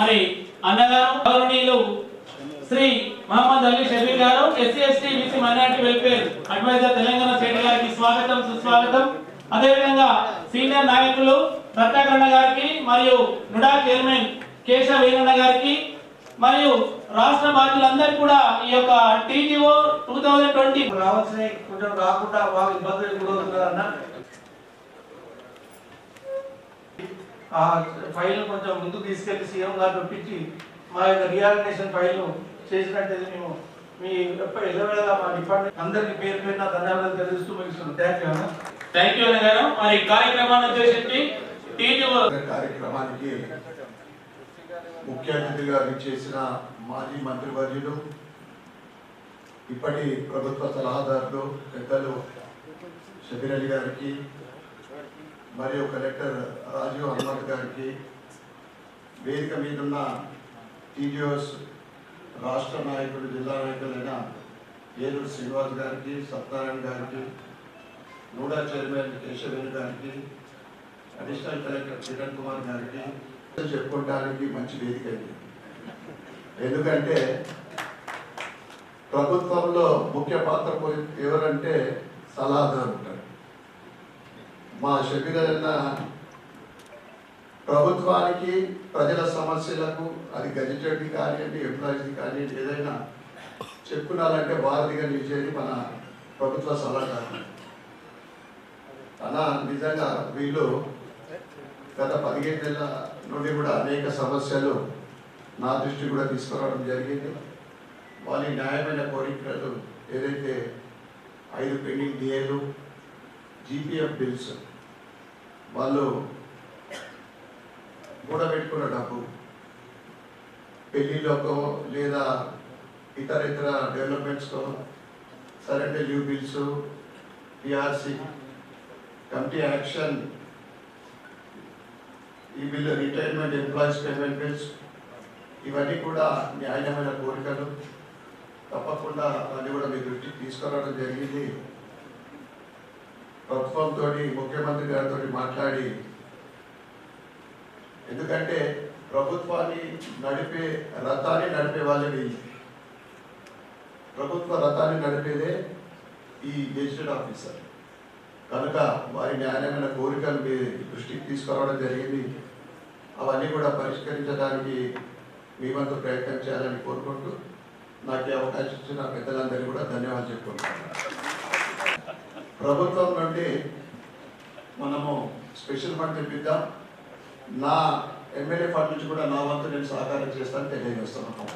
మరి అన్నగారు గౌరవనీయులు శ్రీ మహమ్మద్ అలీ షబీర్ గారు SC ST BC minority welfare advisor Telangana state గారికి స్వాగతం సుస్వాగతం. అదేవిధంగా సీనియర్ నాయకులు రత్నాకరణ గారికి మరియు నుడా చైర్మన్ కేశవ వీరన్న గారికి మరియు రాష్ట్ర బాధ్యులందరికీ కూడా ఈ యొక్క టీజీఓ టూ థౌజండ్ ట్వంటీ రావాల్సిన కొంచెం రాకుండా బాగా ఇబ్బందులు గురవుతున్నారన్న ఆ ఫైల్ కొంచెం ముందుకు తీసుకెళ్ళి సీఎం గారు ఒప్పించి మా యొక్క రియాలినేషన్ ఫైల్ చేసినట్టయితే మేము మీ ఎల్లవేళ మా డిపార్ట్మెంట్ అందరికీ పేరు పేరున ధన్యవాదాలు తెలియజేస్తూ ముగిస్తున్నాం. థ్యాంక్ యూ అన్న. థ్యాంక్ యూ అన్నగారు మరి కార్యక్రమాన్ని ఉద్దేశించి కార్యక్రమానికి ముఖ్య అతిథిగా విచ్చేసిన మాజీ మంత్రివర్యులు ఇప్పటి ప్రభుత్వ సలహాదారులు పెద్దలు షబీర్ అలీ గారికి మరియు కలెక్టర్ రాజీవ్ హనుమంత్ గారికి వేదిక మీద ఉన్న టీజీఓస్ రాష్ట్ర నాయకులు జిల్లా నాయకులైన ఏలూరు శ్రీనివాస్ గారికి సత్యనారాయణ గారికి నూడా చైర్మన్ కేశవేణి గారికి అడిషనల్ కలెక్టర్ కిరణ్ కుమార్ గారికి చెప్పుకోవడానికి మంచి వేదిక ఎందుకంటే ప్రభుత్వంలో ముఖ్య పాత్ర పోయి- ఎవరంటే సలహాదారు ఉంటారు. మా షబీరన్న ప్రభుత్వానికి ప్రజల సమస్యలకు అది గజిటెడ్ కానివ్వండి ఎంప్లాయీస్ కానివ్వండి ఏదైనా చెప్పుకున్నారంటే వారధిగా నిలిచేది మన ప్రభుత్వ సలహాదారు. అలా నిజంగా వీళ్ళు గత పదిహేను నెలల నుండి కూడా అనేక సమస్యలు నా దృష్టి కూడా తీసుకురావడం జరిగింది. వాళ్ళ న్యాయమైన కోరికలు ఏదైతే ఐదు పెండింగ్ డిఏలు జీపీఎఫ్ బిల్స్ వాళ్ళు కూడబెట్టుకున్న డబ్బు పెళ్ళిలోకో లేదా ఇతర ఇతర డెవలప్మెంట్స్కో surrender leave bills PRC committee action ఈ bill retirement employees payment bills ఇవన్నీ కూడా న్యాయమైన కోరికలు. తప్పకుండా అవన్నీ కూడా మీ దృష్టికి తీసుకురావడం జరిగింది. ప్రభుత్వంతో ముఖ్యమంత్రి గారితో మాట్లాడి ఎందుకంటే ప్రభుత్వాన్ని నడిపే రథాన్ని నడిపే వాళ్ళని ప్రభుత్వ రథాన్ని నడిపేదే ఈ గెజిటెడ్ ఆఫీసర్. కనుక వారి న్యాయమైన కోరికలు మీ దృష్టికి తీసుకురావడం జరిగింది అవన్నీ కూడా పరిష్కరించడానికి మీ వంతు ప్రయత్నం చేయాలని కోరుకుంటూ నాకు అవకాశం ఇచ్చిన పెద్దలందరికీ కూడా ధన్యవాదాలు చెప్పుకుంటున్నాను. ప్రభుత్వం నుండి మనము స్పెషల్ ఫండ్ తెప్పిద్దాం. నా ఎమ్మెల్యే ఫండ్ నుంచి కూడా నా వంతు నేను సహకారం చేస్తాను తెలియజేస్తున్నాను